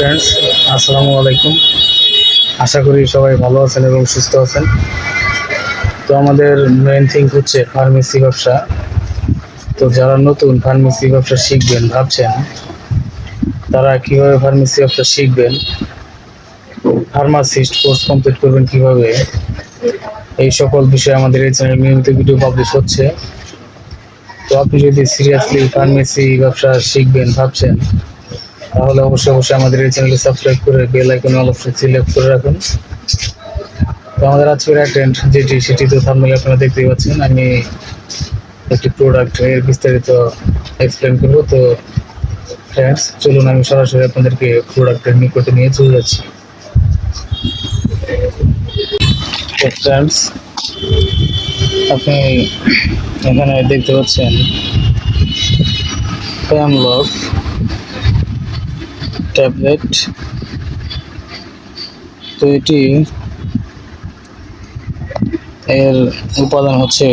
Friends আসসালামু আলাইকুম। আশা করি সবাই ভালো আছেন এবং সুস্থ আছেন। তো আমাদের মেন থিং হচ্ছে ফার্মেসি ব্যবসা। তো যারা নতুন ফার্মেসি ব্যবসা শিখবেন, ভাবছেন, তারা কীভাবে ফার্মেসি ব্যবসা শিখবেন ফার্মাসিস্ট কোর্স কমপ্লিট করবেন কীভাবে, এই সকল বিষয়ে আমাদের এই চ্যানেল নিয়মিত ভিডিও পাবলিশ হচ্ছে। তো আপনি যদি সিরিয়াসলি ফার্মেসি ব্যবসা শিখবেন, ভাবছেন তাহলে অবশ্যই অবশ্যই আমাদের এই চ্যানেলটি সাবস্ক্রাইব করে বেল আইকন অবশ্যই সিলেক্ট করে রাখুন। তো আমাদের আজকের অ্যাটেন্ড যেটি, সেটি তো থাম্বনেলে আপনারা দেখতেই পাচ্ছেন। আমি একটি প্রোডাক্টের বিস্তারিত এক্সপ্লেন করব। তো ফ্রেন্ডস চলুন আমি সরাসরি আপনাদেরকে প্রোডাক্টের নিকটে নিয়ে চলে যাচ্ছি। ফ্রেন্ডস আপনি এখানে দেখতে পাচ্ছেন প্যামলক ট্যাবলেট। তো এটি এর উপাদান হচ্ছে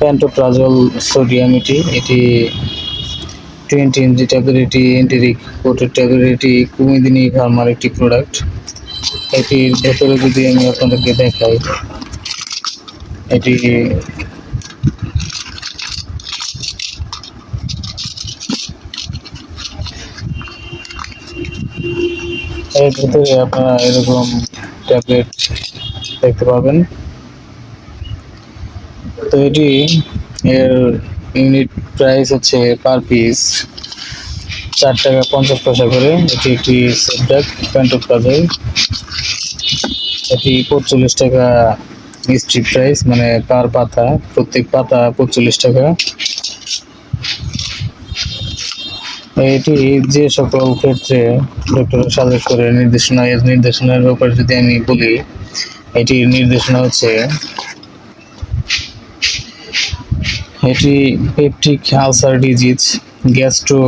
প্যান্টোপ্রাজল সোডিয়াম এটি। এটি টোয়েন্টি এমজি ট্যাবলেট এটি এন্টেরিক কোটের ট্যাবলেট এটি কুমিদিনী ফার্মার একটি প্রোডাক্ট এটির ভেতরে যদি আমি আপনাদেরকে দেখাই, এটি এর ভিতরে আপনারা এরকম ট্যাবলেট দেখতে পাবেন। তো এটি এর ইউনিট প্রাইস হচ্ছে পার পিস চার টাকা পঞ্চাশ পয়সা করে। এটি একটি সেটব্যাক প্যান্টোপ্লাজাই এটি পঁচল্লিশ টাকা স্ট্রিপ প্রাইস মানে পার পাতা, প্রত্যেক পাতা পঁচল্লিশ টাকা। এটি যে সকল ক্ষেত্রে ডক্টর সাজেস্ট করে নির্দেশনা এর নির্দেশনার ব্যাপারে যদি আমি বলি, এটির নির্দেশনা হচ্ছে এটি peptic ulcer disease gastro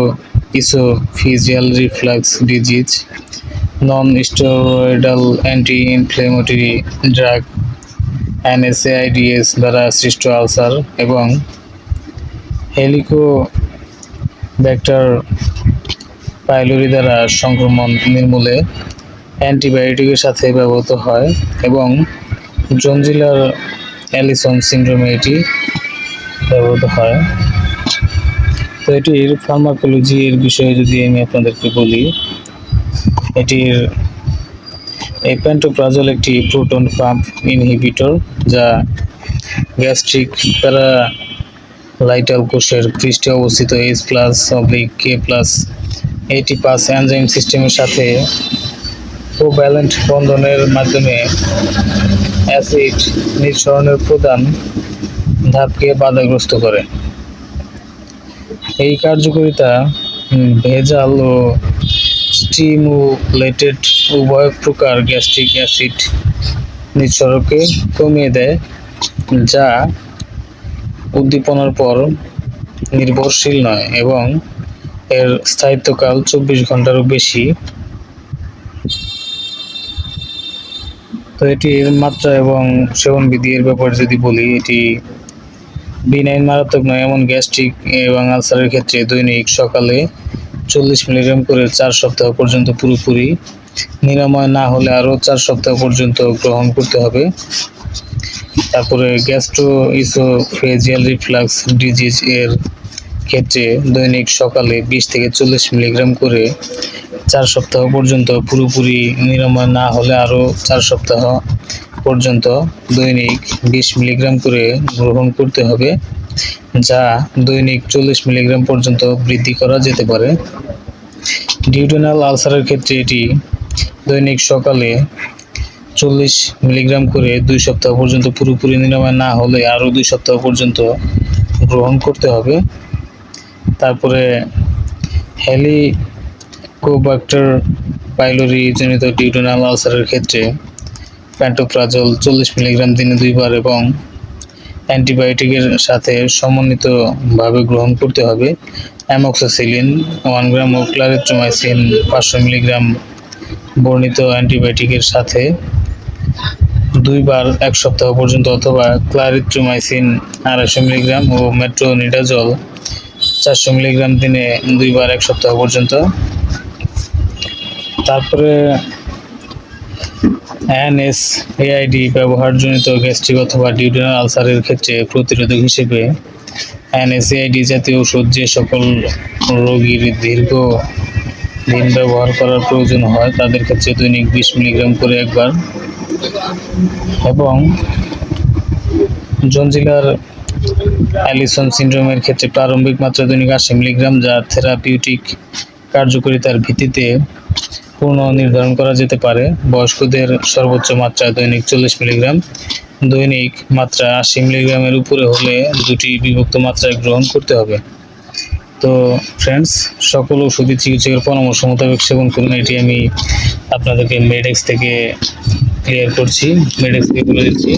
oesophageal reflux disease non steroidal anti inflammatory drug NSAIDs দ্বারা সৃষ্ট আলসার এবং হেলিকো ব্যাক্টার পাইলোরি দ্বারা সংক্রমণ নির্মূলে অ্যান্টিবায়োটিকের সাথে ব্যবহৃত হয় এবং জঞ্জিলার অ্যালিসন সিন্ড্রোমে এটি ব্যবহৃত হয়। তো এটির ফার্মাকোলজি এর বিষয়ে যদি আমি আপনাদেরকে বলি, এটির এই প্যান্টোপ্রাজল একটি প্রোটন পাম্প ইনহিবিটর যা গ্যাস্ট্রিক প্যারা লাইটাল কোষের পৃষ্ঠে অবস্থিত H plus oblique K plus ATPase enzyme সিস্টেমের সাথে কোভ্যালেন্ট বন্ধনের মাধ্যমে অ্যাসিড নিঃসরণের প্রধান ধাপকে বাধাগ্রস্ত করে। এই কার্যকারিতা ভেজাল ও স্টিমুলেটেড উভয় প্রকার গ্যাস্ট্রিক অ্যাসিড নিঃসরণকে কমিয়ে দেয়, যা উদ্দীপনার পর নির্ভরশীল নয় এবং এর স্থায়িত্বকাল চব্বিশ ঘন্টারও বেশি। তো এটির মাত্রা এবং সেবন বিধি এর ব্যাপারে যদি বলি, এটি বিনাইন মারাত্মক নয়, এমন গ্যাস্ট্রিক এবং আলসারের ক্ষেত্রে দৈনিক সকালে চল্লিশ মিলিগ্রাম করে চার সপ্তাহ পর্যন্ত পুরোপুরি নিরাময় না হলে আরও চার সপ্তাহ পর্যন্ত গ্রহণ করতে হবে। তারপরে গ্যাস্ট্রো ইসোফেজিয়াল রিফ্লাক্স ডিজিজ এর ক্ষেত্রে দৈনিক সকালে বিশ থেকে চল্লিশ মিলিগ্রাম করে চার সপ্তাহ পর্যন্ত পুরোপুরি নিরাময় না হলে আরও চার সপ্তাহ পর্যন্ত দৈনিক বিশ মিলিগ্রাম করে গ্রহণ করতে হবে, যা দৈনিক চল্লিশ মিলিগ্রাম পর্যন্ত বৃদ্ধি করা যেতে পারে। ডিউটেনাল আলসারের ক্ষেত্রে এটি দৈনিক সকালে চল্লিশ মিলিগ্রাম করে দুই সপ্তাহ পর্যন্ত পুরোপুরি নিরাময় না হলে আরও দুই সপ্তাহ পর্যন্ত গ্রহণ করতে হবে। তারপরে হ্যালি হেলিকোবাক্টার পাইলোরি জনিত ডিউটেনাল আলসারের ক্ষেত্রে প্যান্টোপ্রাজল চল্লিশ মিলিগ্রাম দিনে দুইবার এবং অ্যান্টিবায়োটিকের সাথে সমন্বিতভাবে গ্রহণ করতে হবে। অ্যামক্সোসিলিন, ওয়ান গ্রাম ও ক্লারিট্রোমাইসিন পাঁচশো মিলিগ্রাম বর্ণিত অ্যান্টিবায়োটিকের সাথে দুইবার এক সপ্তাহ পর্যন্ত অথবা ক্লারিট্রোমাইসিন আড়াইশো মিলিগ্রাম ও মেট্রোনিডাজল চারশো মিলিগ্রাম দিনে দুইবার এক সপ্তাহ পর্যন্ত। তারপরে এনএস এআইডি ব্যবহারজনিত গ্যাস্ট্রিক অথবা ডিউডেনাল আলসারের ক্ষেত্রে প্রতিরোধক হিসেবে এনএসএআইডি জাতীয় ওষুধ যে সকল রোগীর দীর্ঘ দিন ব্যবহার করার প্রয়োজন হয়, তাদের ক্ষেত্রে দৈনিক বিশ মিলিগ্রাম করে একবার। এবং জঞ্জিলার অ্যালিসন সিন্ড্রোমের ক্ষেত্রে প্রারম্ভিক মাত্রা দৈনিক আশি মিলিগ্রাম, যা থেরাপিউটিক কার্যকারিতার ভিত্তিতে পূর্ণ নির্ধারণ করা যেতে পারে। বয়স্কদের সর্বোচ্চ মাত্রা দৈনিক চল্লিশ মিলিগ্রাম। দৈনিক মাত্রা আশি মিলিগ্রামের উপরে হলে দুটি বিভক্ত মাত্রায় গ্রহণ করতে হবে। তো ফ্রেন্ডস সকল ওষুধই চিকিৎসকের পরামর্শ মোতাবেক সেবন করুন, এটি আমি আপনাদেরকে মেডেক্স থেকে ক্লিয়ার করছি মেডেক্স থেকে বলে দিচ্ছি।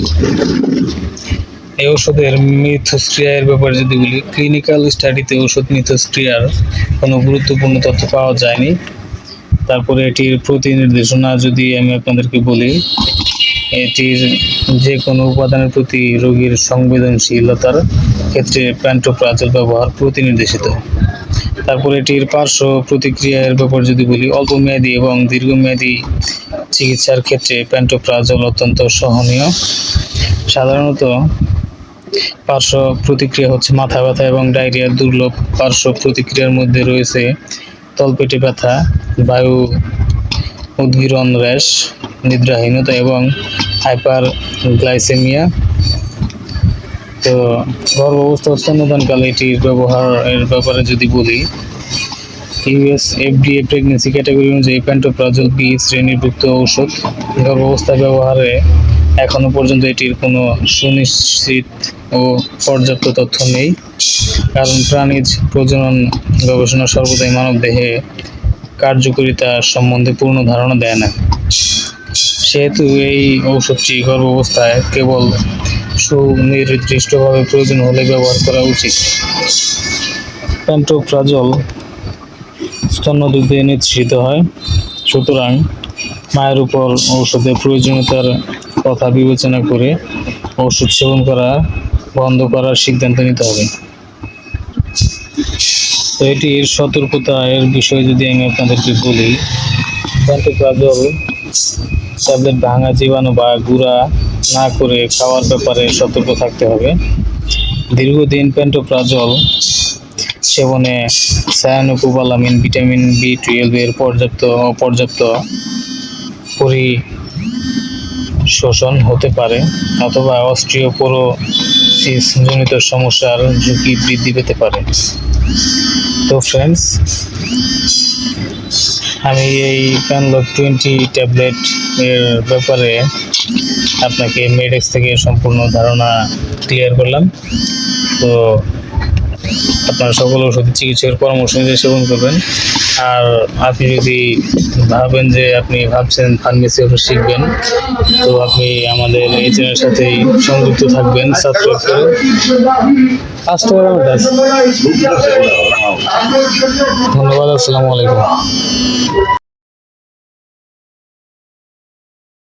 এই ওষুধের মিথস্ক্রিয়ার ব্যাপারে যদি বলি ক্লিনিক্যাল স্টাডিতে ওষুধ মিথস্ক্রিয়ার কোনো গুরুত্বপূর্ণ তথ্য পাওয়া যায়নি। তারপরে এটির প্রতি নির্দেশনা যদি আমি আপনাদেরকে বলি এটির যে কোনো উপাদানের প্রতি রোগীর সংবেদনশীলতার ক্ষেত্রে প্যান্টোপ্রাজল ব্যবহার প্রতিনির্দেশিত। তারপরে এটির পার্শ্ব প্রতিক্রিয়ার ব্যাপার যদি বলি অল্প মেয়াদী এবং দীর্ঘমেয়াদী চিকিৎসার ক্ষেত্রে প্যান্টোপ্রাজল অত্যন্ত সহনীয়। সাধারণত পার্শ্ব প্রতিক্রিয়া হচ্ছে মাথা ব্যথা এবং ডায়রিয়ার দুর্লভ পার্শ্ব প্রতিক্রিয়ার মধ্যে রয়েছে তলপেটে ব্যথা, বায়ু উদ্গীরণ র্যাশ নিদ্রাহীনতা এবং হাইপার গ্লাইসেমিয়া তো গর্ভ অবস্থা ও স্তন্যদানকালে এটির ব্যবহারের ব্যাপারে যদি বলি, ইউএস এফডিএ প্রেগনেন্সি ক্যাটাগরি অনুযায়ী প্যান্টোপ্রাজল বি শ্রেণীভুক্ত ঔষধ গর্ভাবস্থা ব্যবহারে এখনও পর্যন্ত এটির কোনো সুনিশ্চিত ও পর্যাপ্ত তথ্য নেই। কারণ প্রাণীজ প্রজনন গবেষণা সর্বদাই মানবদেহে কার্যকারিতা সম্বন্ধে পূর্ণ ধারণা দেয় না। সেহেতু এই ঔষধটি গর্ভাবস্থায় কেবল সুনির্দিষ্টভাবে প্রয়োজন হলে ব্যবহার করা উচিত। প্যান্টোপ্রাজল স্তন্যদুগ্ধে নিঃসৃত হয়। সুতরাং মায়ের উপর ঔষধের প্রয়োজনীয়তার কথা বিবেচনা করে ওষুধ সেবন করা বন্ধ করার সিদ্ধান্ত নিতে হবে। তো এটির সতর্কতা এর বিষয়ে যদি আমি আপনাদেরকে বলি প্যান্টোপ্রাজল ট্যাবলেট ভাঙা, জীবাণু বা গুঁড়া না করে খাওয়ার ব্যাপারে সতর্ক থাকতে হবে। দীর্ঘদিন প্যান্টোপ্রাজল সেবনে সায়ানোকোবালামিন, ভিটামিন বি টুয়েলভ এর পর্যাপ্ত, অপর্যাপ্ত পরি শোষণ হতে পারে, অথবা অস্ট্রিওপোরোসিস জনিত সমস্যার ঝুঁকি বৃদ্ধি পেতে পারে। তো ফ্রেন্ডস আমি এই প্যানলক টোয়েন্টি ট্যাবলেট এর ব্যাপারে আপনাকে মেডেক্স থেকে সম্পূর্ণ ধারণা ক্লিয়ার করলাম। তো আপনারা সকল ওষুধ চিকিৎসকের পরামর্শ অনুযায়ী সেবন করবেন। আর আপনি যদি ভাবেন যে আপনি ভাবছেন ফার্মেসি ওষুধ শিখবেন, তো আপনি আমাদের এই চ্যানেলের সাথেই সংযুক্ত থাকবেন। ধন্যবাদ, আসসালামু আলাইকুম।